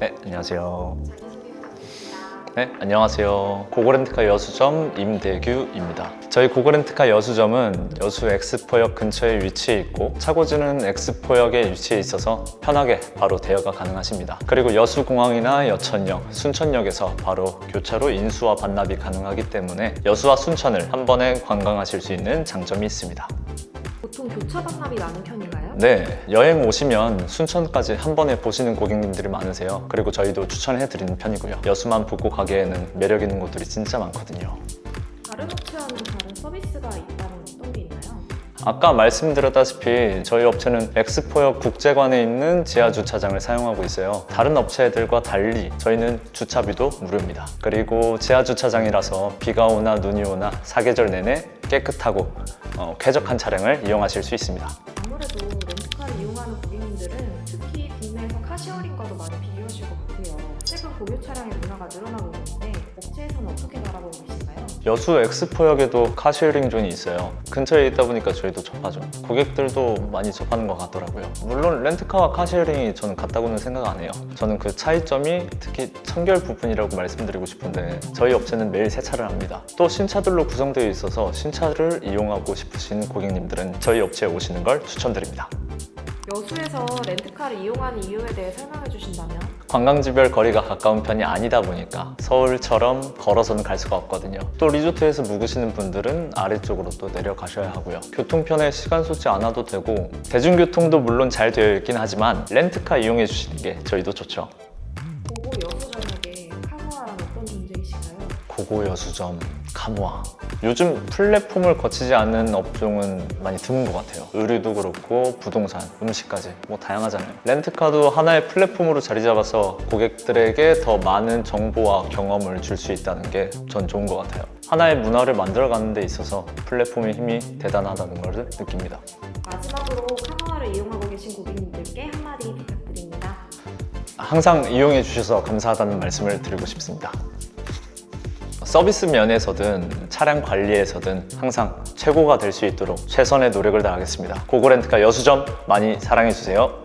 네, 안녕하세요. 네, 안녕하세요. 고고렌트카 여수점 임대규입니다. 저희 고고렌트카 여수점은 여수 엑스포역 근처에 위치해 있고 차고지는 엑스포역에 위치해 있어서 편하게 바로 대여가 가능하십니다. 그리고 여수공항이나 여천역, 순천역에서 바로 교차로 인수와 반납이 가능하기 때문에 여수와 순천을 한 번에 관광하실 수 있는 장점이 있습니다. 보통 교차 반납이 많은 편인가요? 네, 여행 오시면 순천까지 한 번에 보시는 고객님들이 많으세요. 그리고 저희도 추천해 드리는 편이고요. 여수만 보고 가기에는 매력 있는 곳들이 진짜 많거든요. 다른 업체와는 다른 서비스가 있다면 어떤 게 있나요? 아까 말씀드렸다시피 저희 업체는 엑스포역 국제관에 있는 지하 주차장을 사용하고 있어요. 다른 업체들과 달리 저희는 주차비도 무료입니다. 그리고 지하 주차장이라서 비가 오나 눈이 오나 사계절 내내 깨끗하고 어, 쾌적한 차량을 이용하실 수 있습니다. 아무래도 렌트카를 이용하는 고객님들은 특히 국내에서 카시어링과도 많이 비교하실 것 같아요. 최근 공유 차량의 문화가 늘어나고 있는데 업체에서는 어떻게 바라보고 계신가요? 여수 엑스포역에도 카쉐어링 존이 있어요. 근처에 있다 보니까 저희도 접하죠. 고객들도 많이 접하는 것 같더라고요. 물론 렌트카와 카쉐어링이 저는 같다고는 생각 안 해요. 저는 그 차이점이 특히 청결 부분이라고 말씀드리고 싶은데 저희 업체는 매일 세차를 합니다. 또 신차들로 구성되어 있어서 신차를 이용하고 싶으신 고객님들은 저희 업체에 오시는 걸 추천드립니다. 여수에서 렌트카를 이용하는 이유에 대해 설명해 주신다면? 관광지별 거리가 가까운 편이 아니다 보니까 서울처럼 걸어서는 갈 수가 없거든요. 또 리조트에서 묵으시는 분들은 아래쪽으로 또 내려가셔야 하고요. 교통편에 시간 쏟지 않아도 되고 대중교통도 물론 잘 되어 있긴 하지만 렌트카 이용해 주시는 게 저희도 좋죠. 보고 여수점에게 카모아란 어떤 존재이신가요? 고고 여수점 카모아. 요즘 플랫폼을 거치지 않는 업종은 많이 드문 것 같아요. 의류도 그렇고 부동산, 음식까지 뭐 다양하잖아요. 렌트카도 하나의 플랫폼으로 자리 잡아서 고객들에게 더 많은 정보와 경험을 줄 수 있다는 게 전 좋은 것 같아요. 하나의 문화를 만들어가는 데 있어서 플랫폼의 힘이 대단하다는 것을 느낍니다. 마지막으로 카모아를 이용하고 계신 고객님들께 한마디 부탁드립니다. 항상 이용해 주셔서 감사하다는 말씀을 드리고 싶습니다. 서비스 면에서든 차량 관리에서든 항상 최고가 될 수 있도록 최선의 노력을 다하겠습니다. 고고렌트카 여수점 많이 사랑해 주세요.